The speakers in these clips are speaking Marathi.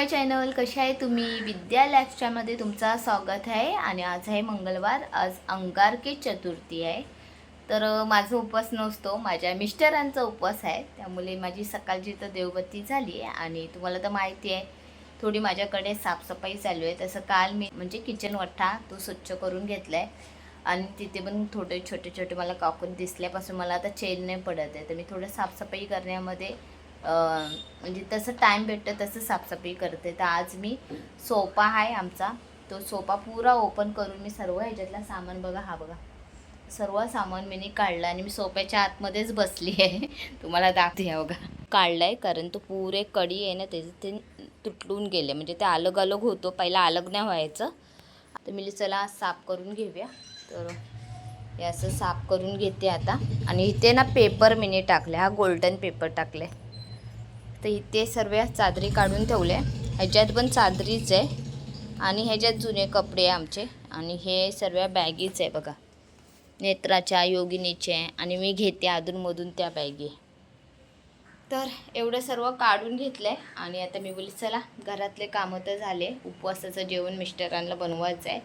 माय चॅनल कसे आहे तुम्ही? विद्या लॅक्सच्यामध्ये तुमचं स्वागत आहे आणि आज आहे मंगळवार आज अंगारकी चतुर्थी आहे. तर माझा उपवास नसतो माझ्या मिस्टरांचा उपवास आहे. त्यामुळे माझी सकाळची तर देवबत्ती झाली आहे आणि तुम्हाला तर माहिती आहे थोडी माझ्याकडे साफसफाई चालू आहे. तसं काल मी म्हणजे किचन वठ्ठा तो स्वच्छ करून घेतला आहे आणि तिथे पण थोडे छोटे छोटे मला काकून दिसल्यापासून मला आता चेन नाही पडत आहे. तर मी थोडं साफसफाई करण्यामध्ये म्हणजे तसं टाईम भेटतं तसं साफसफाई करते. तर आज मी सोफा आहे आमचा. तो सोफा पुरा ओपन करून मी सर्व ह्याच्यातला सामान बघा. हा बघा. सर्व सामान मी काढलं आणि मी सोफ्याच्या आतमध्येच बसली आहे. तुम्हाला दाखते हा बघा. काढलं आहे कारण तो पुरे कडी आहे ना त्याचे ते तुटून गेले. म्हणजे ते अलग अलग होतो. पहिला अलग नाही व्हायचं. तर मी चला साफ करून घेऊया. तर हे असं साफ करून घेते आता. आणि इथे ना पेपर मिनी टाकले. हा गोल्डन पेपर टाकले. तर इथे सर्व चादरी काढून ठेवल्या ह्याच्यात पण चादरीच आहे आणि ह्याच्यात जुने कपडे आहे आमचे. आणि हे सर्व बॅगीच आहे बघा. नेत्राच्या योगिनीचे आणि मी घेते अधूनमधून त्या बॅगी. तर एवढं सर्व काढून घेतलं आहे आणि आता मी बोली चला घरातले कामं तर झाले. उपवासाचं जेवण मिस्टरांना बनवायचं आहे.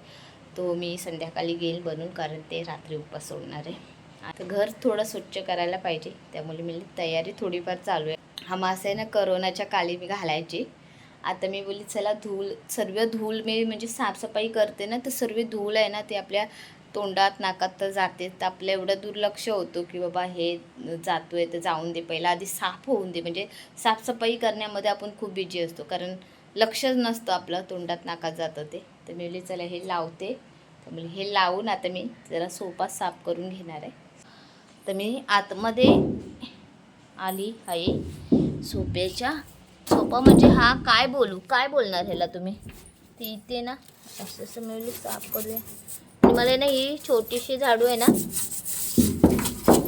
तो मी संध्याकाळी घेईल बनवून कारण ते रात्री उपवास सोडणार आहे. आता घर थोडं स्वच्छ करायला पाहिजे. त्यामुळे मी तयारी थोडीफार चालू आहे. हा मासा आहे ना करोनाच्या काली मी घालायची. आता मी बोलली चला धूळ सर्व धूळ मी म्हणजे साफसफाई करते ना तर सर्व धूळ आहे ना ते आपल्या तोंडात नाकात तर जाते. तर आपलं एवढं दुर्लक्ष होतो की बाबा हे जातोय तर जाऊन दे पहिला आधी साफ होऊन दे. म्हणजे साफसफाई करण्यामध्ये आपण खूप बिजी असतो. कारण लक्षच नसतं आपलं तोंडात नाकात जातं ते. तर मी बोलली चला हे लावते. तर म्हणजे हे लावून आता मी जरा सोपा साफ करून घेणार आहे. तर मी आतमध्ये आली आहे सोप्याच्या सोपा म्हणजे हा काय बोलू? काय बोलणार ह्याला तुम्ही? ती इथे ना असं असं मिळून साफ करूया. मला ना ही छोटीशी झाडू आहे ना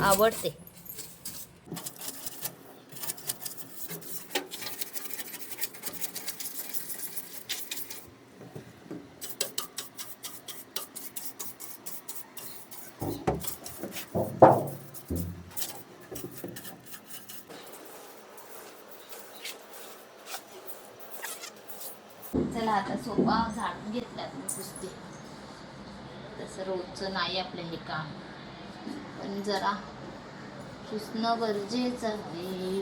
आवडते चला आता सोपा झाडून घेतला मी पुसते तसं रोजचं नाही आपलं हे काम. पण जरा पुसणं गरजेचं आहे.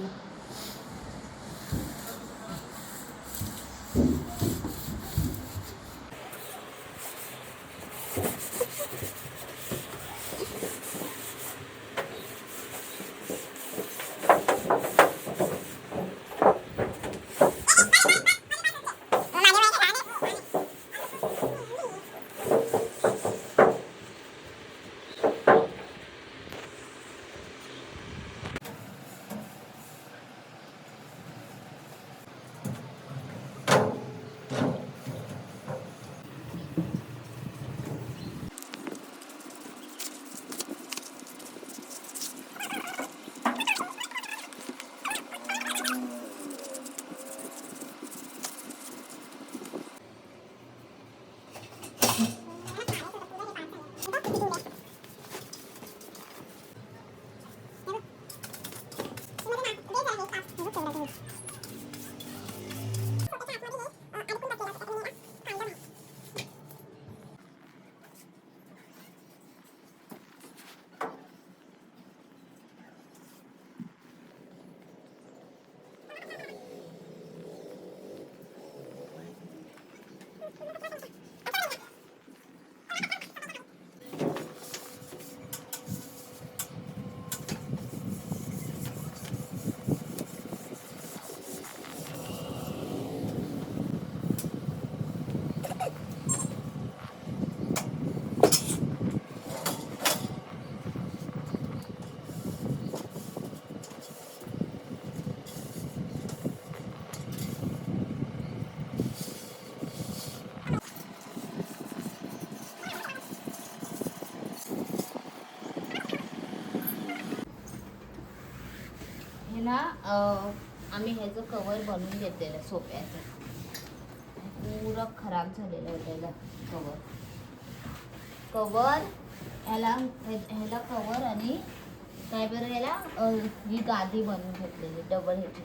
ना आम्ही ह्याचं कवर बनवून घेतलेलं सोप्याचं पुरं खराब झालेलं होतं कवर कवर ह्याला ह्या- ह्याला कवर आणि काय बरं ह्याला ही गादी बनवून घेतलेली डबल ह्याची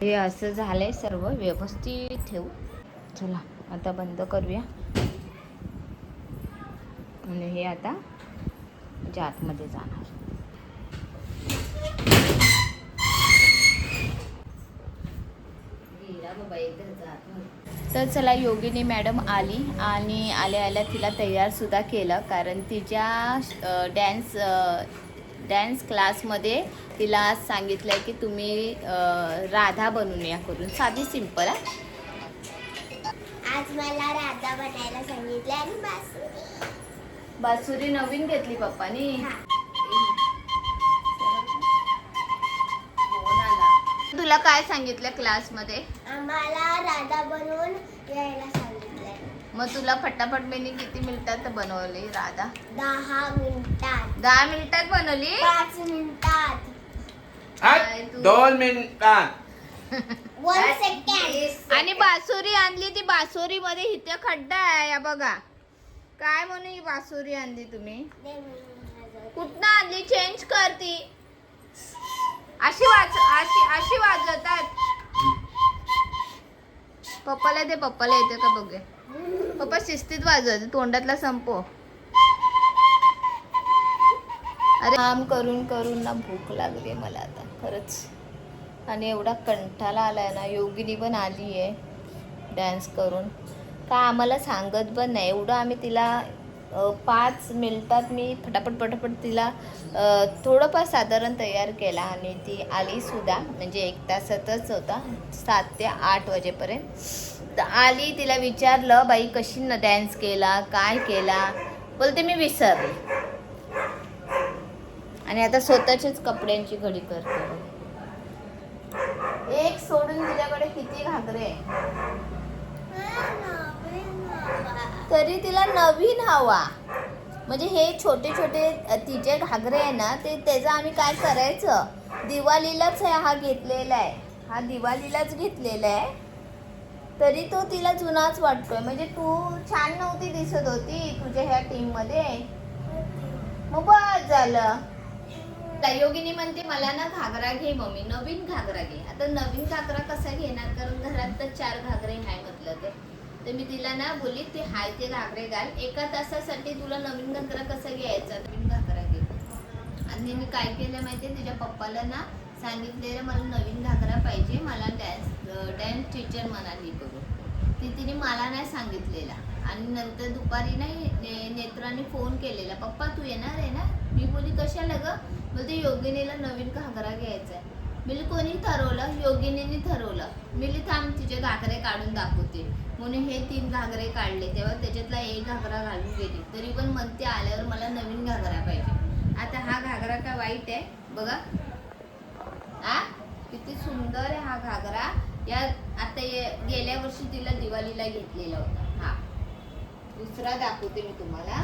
हे असं झालंय सर्व व्यवस्थित ठेवू. चला आता बंद करूया. आणि हे आता आतमध्ये जाणार. तर चला योगिनी मॅडम आली आणि आल्या आल्या तिला तयार सुद्धा केलं कारण तिच्या डॅन्स डॅन्स क्लासमध्ये तिला आज सांगितलं आहे की तुम्ही राधा बनून या करून. साधी सिंपल आहे आज मला राधा बनायला सांगितले आणि बासुरी. बासुरी नवीन घेतली पप्पानी हा. तुला काय सांगितलं क्लासमध्ये आम्हाला राधा बनवून यायला मग तुला फटाफट मेनी किती मिनिटात बनवली राधा? दहा मिनिटात. दहा मिनिटात बनवली? पाच मिनिटात. काय तू? दोन मिनिटात. वन सेकंड आणि बासुरी आणली ती बासुरी मध्ये इथे खड्डा आहे या बघा. काय म्हणून ही बासुरी आणली तुम्ही? कुठनं आणली? चेंज कर ती. अशी वाज अशी अशी वाजवतात. पप्पाला दे पप्पाला येते का बघे. पप्पा शिस्तीत वाजवते तोंडातला संपो अरे काम करून करून ना भूक लागली मला आता खरंच. आणि एवढा कंठाला आलाय ना योगिनी पण आली आहे डान्स करून. का आम्हाला सांगत पण नाही एवढं आम्ही तिला पाच मिनिटात मी फटाफट पटापट तिला थोडंफार साधारण तयार केला आणि ती आली सुद्धा. म्हणजे एक तासातच होता सात ते आठ वाजेपर्यंत. तर आली तिला विचारलं बाई कशी डॅन्स केला? काय केला? बोलते मी विसरले. आणि आता स्वतःच्याच कपड्यांची घडी करते. एक सोडून तिच्याकडे किती घागरे? तरी तिला नवीन हवा. म्हणजे हे छोटे छोटे तिचे घागरे आहे ना ते त्याचं आम्ही काय करायचं? दिवाळीलाच आहे हा घेतलेला आहे. हा दिवाळीलाच घेतलेला आहे. तरी तो तिला जुनाच वाटतोय. म्हणजे तू छान नव्हती दिसत होती तुझ्या ह्या टीममध्ये. मग बस झालं. योगिनी म्हणते मला ना घागरा घे मम्मी नवीन घागरा घे. आता नवीन घागरा कसा घेणार? कारण घरात तर चार घागरे हाय म्हटलं तर तर मी तिला ना बोलली ते हाय ते घागरे घाल. एका तासासाठी तुला नवीन घागरा कसा घ्यायचा? नवीन घागरा घे. आणि मी काय केलं माहितीये? तिच्या पप्पाला ना सांगितलेलं मला नवीन घागरा पाहिजे. मला डॅन्स डॅन्स टीचर म्हणाली करून ती तिने मला नाही सांगितलेला. आणि नंतर दुपारी नाही ने नेत्राने फोन केलेला. पप्पा तू येणार आहे ना? मी बोली कशाला ग? बोलते योगिनीला नवीन घागरा घ्यायचा आहे मी कोणी ठरवलं? योगिनीने ठरवलं. मी थांब तिचे घागरे काढून दाखवते. म्हणून हे तीन घागरे काढले. तेव्हा त्याच्यातला एक घागरा घालून गेली. तरी पण म्हणते आल्यावर मला नवीन घागरा पाहिजे. आता हा घागरा का वाईट आहे? बघा. आ किती सुंदर आहे हा घागरा. या आता ये- गेल्या वर्षी तिला दिवाळीला घेतलेला होता. हा. दुसरा दाखवते मी तुम्हाला.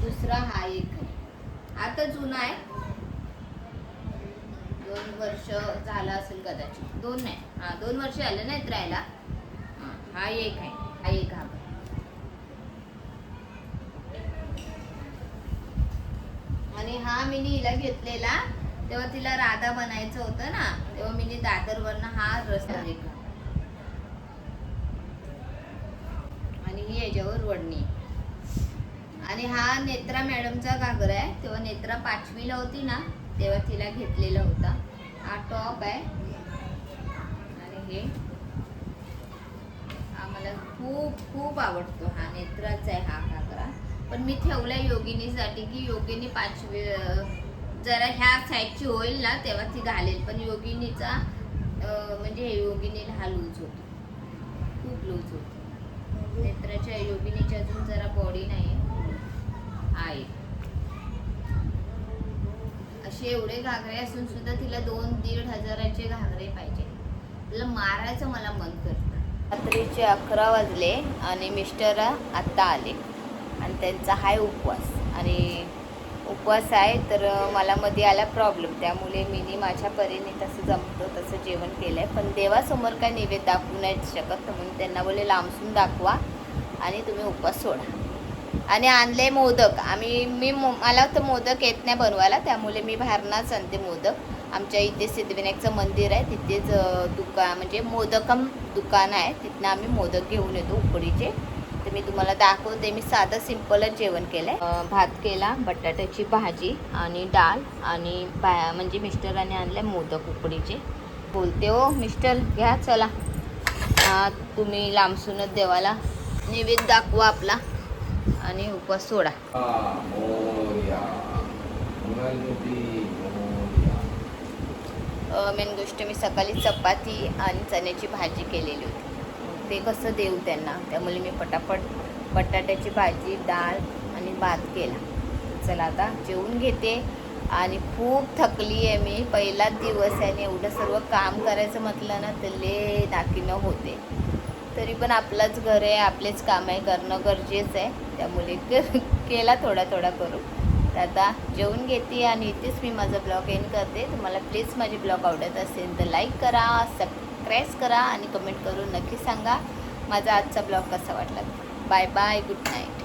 दुसरा हा एक. आता जुना आहे. दोन वर्ष झाला असेल कदाचित. दोन नाही. हा दोन वर्ष आले नाहीत राहायला हा, हा एक आहे. हा एक हा. आणि हा मी हिला घेतलेला. तेव्हा तिला राधा बनायचं होतं ना तेव्हा मी दादरवरनं हा रस्ता घेतला आणि ही याच्यावर वडणी. आणि हा नेत्रा मॅडमचा घागरा आहे. तेव्हा नेत्रा पाचवीला होती ना तेव्हा तिला घेतलेला होता. हा टॉप आहे. आणि हे हा मला खूप खूप आवडतो. हा नेत्राचा आहे हा घागरा. पण मी ठेवला योगिनीसाठी की योगिनी पाचवी जरा ह्या साईडची होईल ना तेव्हा ती घालेल. पण योगिनीचा म्हणजे योगिनीला हा लूज होतो. खूप लूज होतो. नेत्राच्या योगिनीच्या अजून जरा बॉडी नाही. आहे. असे एवढे घागरे असून सुद्धा तिला दोन दीड हजाराचे घागरे पाहिजे. तिला मारायचं मला मन करतं. रात्रीचे अकरा वाजले आणि मिस्टर आत्ता आले. आणि त्यांचा हाय उपवास. आणि उपवास आहे तर मला मध्ये आला प्रॉब्लेम त्यामुळे मी माझ्या परीने तसं जमतं तसं जेवण केलं आहे पण देवासमोर काय नैवेद्य दाखवू नाही शकत म्हणून त्यांना बोले लांबसून दाखवा आणि तुम्ही उपवास सोडा. आणि आणले मोदक. आम्ही मी मो मला तर मोदक येत नाही बनवायला त्यामुळे मी बाहेरनाच आणते मोदक. आमच्या इथे सिद्धविनायकचं मंदिर आहे तिथेच दुकान म्हणजे मोदकम दुकान आहे. तिथनं आम्ही मोदक घेऊन येतो उकडीचे. तर मी तुम्हाला दाखवते मी साधं सिम्पलच जेवण केलं आहे भात केला बटाट्याची भाजी आणि डाळ आणि बा म्हणजे मिस्टरांनी आणले मोदक उकडीचे. बोलते हो मिस्टर घ्या चला. तुम्ही लांबसूनच देवाला नैवेद्य दाखवा आपला आणि उपवास सोडा. मेन गोष्ट मी सकाळी चपाती आणि चण्याची भाजी केलेली होती. ते कसं देऊ त्यांना? त्यामुळे मी पटापट बटाट्याची भाजी डाळ आणि भात केला. चला आता जेवून घेते. आणि खूप थकली आहे मी. पहिलाच दिवस आहे आणि एवढं सर्व काम करायचं म्हटलं ना तर ले नाकीनं होते. तरी पण आपलंच घर आहे आपलेच काम आहे करणं गरजेचं आहे. त्यामुळे केला थोडा थोडा करू तर आता जेवून घेते आणि इथेच मी माझा ब्लॉग एंड करते. तुम्हाला प्लीज माझे ब्लॉग आवडत असेल तर लाईक करा सबस्क्राईब करा आणि कमेंट करून नक्की सांगा. माझा आजचा ब्लॉग कसा वाटला? Bye bye good night